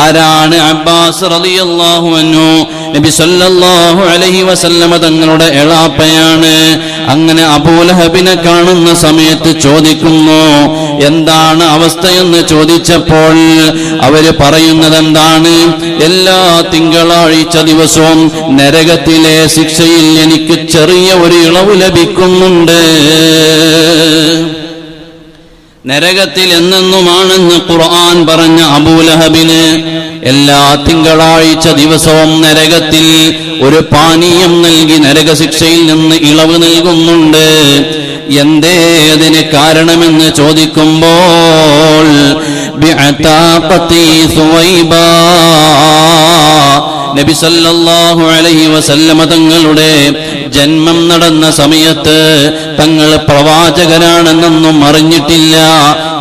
ആരാണ് അബ്ബാസ് റളിയല്ലാഹു അൻഹു? നബി സല്ലല്ലാഹു അലൈഹി വസല്ലമ തങ്ങളുടെ എളാപ്പയാണ്. അങ്ങനെ അബൂലഹബിനെ കാണുന്ന സമയത്ത് ചോദിക്കുന്നു എന്താണ് അവസ്ഥയെന്ന്? ചോദിച്ചപ്പോൾ അവർ പറയുന്നത് എന്താണ് എല്ലാ തിങ്കളാഴ്ച ദിവസവും നരകത്തിലെ ശിക്ഷയിൽ എനിക്ക് ചെറിയ ഒരു ഇളവ് ലഭിക്കുന്നുണ്ട്. നരകത്തിൽ എന്നെന്നുമാണെന്ന് ഖുർആൻ പറഞ്ഞ അബൂലഹബിന് എല്ലാ തിങ്കളാഴ്ച ദിവസവും നരകത്തിൽ ഒരു പാനീയം നൽകി നരകശിക്ഷയിൽ നിന്ന് ഇളവ് നൽകുന്നുണ്ട്. എന്തേ അതിന് കാരണമെന്ന് ചോദിക്കുമ്പോൾ നബി സല്ലല്ലാഹു അലൈഹി വസല്ലമ തങ്ങളുടെ ജന്മം നടന്ന സമയത്ത് തങ്ങൾ പ്രവാചകരാണെന്നൊന്നും അറിഞ്ഞിട്ടില്ല.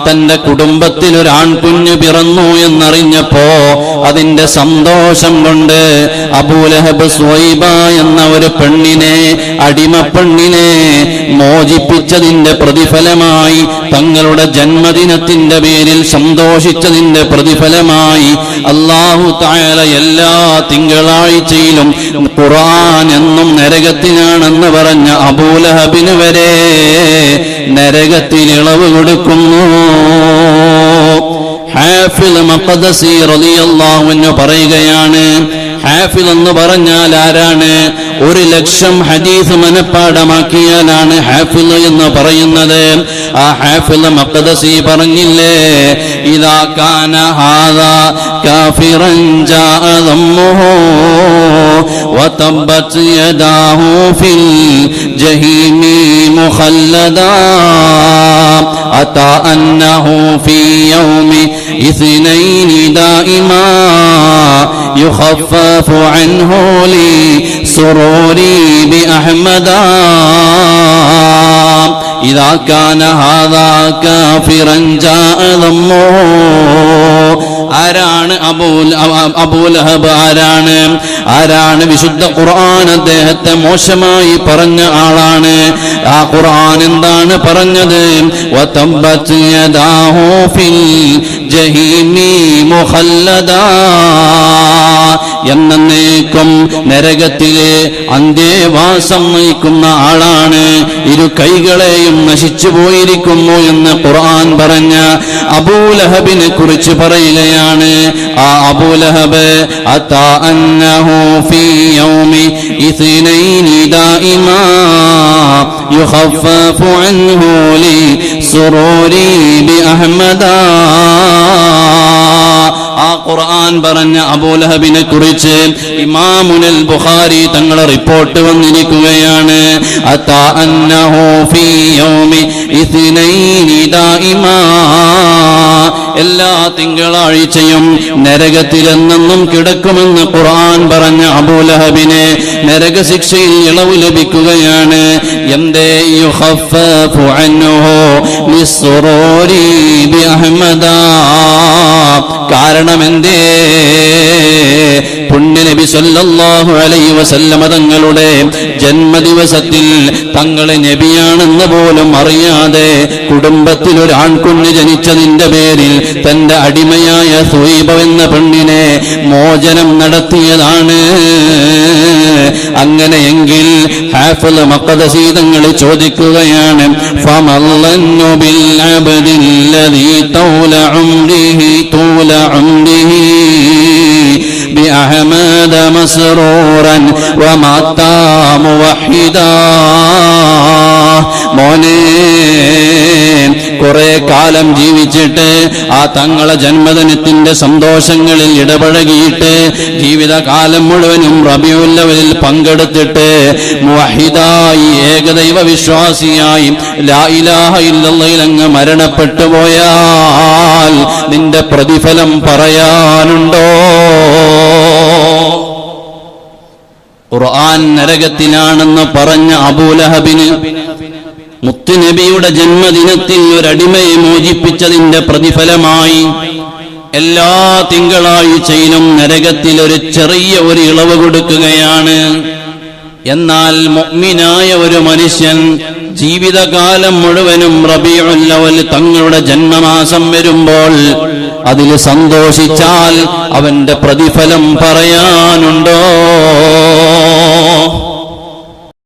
തന്റെ കുടുംബത്തിൽ ഒരു ആൺകുഞ്ഞ് പിറന്നു എന്നറിഞ്ഞപ്പോ അതിന്റെ സന്തോഷം കൊണ്ട് അബൂലഹബ് സ്വൈബ എന്ന ഒരു പെണ്ണിനെ അടിമ പെണ്ണിനെ മോചിപ്പിച്ചതിന്റെ പ്രതിഫലമായി തങ്ങളുടെ ജന്മദിനത്തിന്റെ പേരിൽ സന്തോഷിച്ചതിന്റെ പ്രതിഫലമായി അള്ളാഹു തായാല എല്ലാ തിങ്കളാഴ്ചയിലും ഖുറാൻ എന്നും നരകത്തിനാണെന്ന് പറഞ്ഞ അബൂലഹബിന് വരെ നരകത്തിൽ ഇളവ് കൊടുക്കുന്നു. ഹാഫിൽ മഖദസി റളിയല്ലാഹു അൻഹു പറയുകയാണ് ഹാഫിദ് എന്ന് പറഞ്ഞാൽ ആരാണ് ഒരു ലക്ഷം ഹദീസ് മനഃപ്പാടമാക്കിയാലാണ് ഹാഫിദ് എന്ന് പറയുന്നത് ആ ഹാഫിദ് മഖദസി പറഞ്ഞില്ലേ ഇതാ കാന ഹാദാ കാഫിറൻ ജാഅ ദമ്മുഹു وتبت يداه في الجحيم مخلدا أتى أنه في يوم اثنين دائما يخفف عنه لسروري بأحمدا إذا كان هذا كافرا جاء ضمه ആരാണ് അബൂൽ അ- അബൂലഹബ് ആരാണ് ആരാണ് വിശുദ്ധ ഖുർആൻ അദ്ദേഹത്തെ മോശമായി പറഞ്ഞ ആളാണ് ആ ഖുർആൻ എന്താണ് പറഞ്ഞത് ജഹീമി മുഹല്ലദ. എന്നേക്കും നരകത്തിലെ അന്ത്യവാസം നയിക്കുന്ന ആളാണ്. ഇരു കൈകളെയും നശിച്ചു പോയിരിക്കുന്നു എന്ന് ഖുർആൻ പറഞ്ഞ അബൂലഹബിനെ കുറിച്ച് പറയുകയാണ്. ആ അബൂലഹബ് അതാ അന്നഹു ഫീ യൗമി ഇസ്നൈനി ദായിമാ يخفف عنه لسروري بأحمدا ആ ഖുർആൻ പറഞ്ഞ അബൂലഹബിനെ കുറിച്ച് ഇമാമുനൽ ബുഖാരി തങ്ങളെ റിപ്പോർട്ട് വന്നിരിക്കുകയാണ് അതാ അന്നഹു ഫീ യൗമി ഇസ്നൈനി ദായിമാ എല്ലാ തിങ്കളാഴ്ചയും നരകത്തിലെന്നെന്നും കിടക്കുമെന്ന് ഖുർആൻ പറഞ്ഞ അബൂലഹബിനെ നരകശിക്ഷയിൽ ഇളവ് ലഭിക്കുകയാണ്. എന്തേ അൻഹു ബി കാരണം എന്തേ പുണ്യനബി സല്ലല്ലാഹു അലൈഹി വസല്ലമ തങ്ങളുടെ ജന്മദിവസത്തിൽ തങ്ങളെ നബിയാണെന്ന് പോലും അറിയാതെ കുടുംബത്തിൽ ഒരു ജനിച്ചതിന്റെ പേരിൽ തന്റെ അടിമയായ സുഹീബ എന്ന പെണ്ണിനെ മോചനം നടത്തിയതാണ്. അങ്ങനെയെങ്കിൽ ഹാഫിൾ മക്കദസി തങ്ങൾ ചോദിക്കുകയാണ് ഫമല്ലോ ബിൽ അബ്ദില്ലദീ തൗല ഉംരിഹി തൂല مسرورا ومات موحدا മോനെ കുറെ കാലം ജീവിച്ചിട്ട് ആ തങ്ങളെ ജന്മദിനത്തിന്റെ സന്തോഷങ്ങളിൽ ഇടപഴകിയിട്ട് ജീവിതകാലം മുഴുവനും റബിയുല്ലവലിൽ പങ്കെടുത്തിട്ട് മുവഹിദായി ഏകദൈവ വിശ്വാസിയായി ലാ ഇലാഹ ഇല്ലല്ലയിൽ അങ്ങ് മരണപ്പെട്ടു പോയാൽ നിന്റെ പ്രതിഫലം പറയാനുണ്ടോ ഖുർആൻ നരകത്തിലാണെന്ന് പറഞ്ഞ അബൂലഹബിന് മുത്തുനബിയുടെ ജന്മദിനത്തിൽ ഒരടിമയെ മോചിപ്പിച്ചതിന്റെ പ്രതിഫലമായി എല്ലാ തിങ്കളാഴ്ചയിലും നരകത്തിൽ ഒരു ചെറിയ ഒരു ഇളവ് കൊടുക്കുകയാണ്. എന്നാൽ മുഅ്മിനായ ഒരു മനുഷ്യൻ ജീവിതകാലം മുഴുവനും റബിയുള്ളവൽ തങ്ങളുടെ ജന്മമാസം വരുമ്പോൾ അതിൽ സന്തോഷിച്ചാൽ അവന്റെ പ്രതിഫലം പറയാനുണ്ടോ?